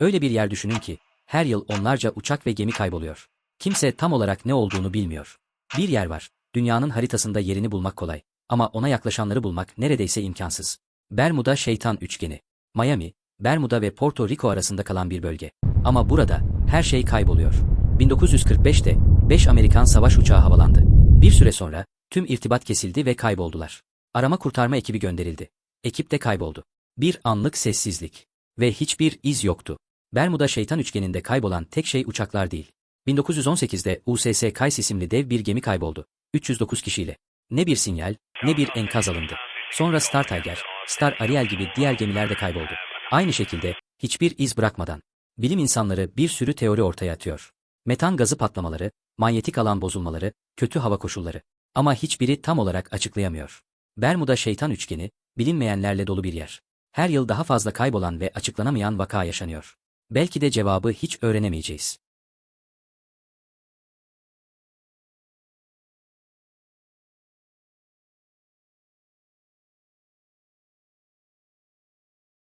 Öyle bir yer düşünün ki, her yıl onlarca uçak ve gemi kayboluyor. Kimse tam olarak ne olduğunu bilmiyor. Bir yer var, dünyanın haritasında yerini bulmak kolay. Ama ona yaklaşanları bulmak neredeyse imkansız. Bermuda Şeytan Üçgeni. Miami, Bermuda ve Porto Rico arasında kalan bir bölge. Ama burada her şey kayboluyor. 1945'te 5 Amerikan savaş uçağı havalandı. Bir süre sonra tüm irtibat kesildi ve kayboldular. Arama kurtarma ekibi gönderildi. Ekip de kayboldu. Bir anlık sessizlik. Ve hiçbir iz yoktu. Bermuda Şeytan Üçgeni'nde kaybolan tek şey uçaklar değil. 1918'de USS Kays isimli dev bir gemi kayboldu. 309 kişiyle. Ne bir sinyal, ne bir enkaz alındı. Sonra Star Tiger, Star Ariel gibi diğer gemiler de kayboldu. Aynı şekilde, hiçbir iz bırakmadan. Bilim insanları bir sürü teori ortaya atıyor. Metan gazı patlamaları, manyetik alan bozulmaları, kötü hava koşulları. Ama hiçbiri tam olarak açıklayamıyor. Bermuda şeytan üçgeni, bilinmeyenlerle dolu bir yer. Her yıl daha fazla kaybolan ve açıklanamayan vaka yaşanıyor. Belki de cevabı hiç öğrenemeyeceğiz.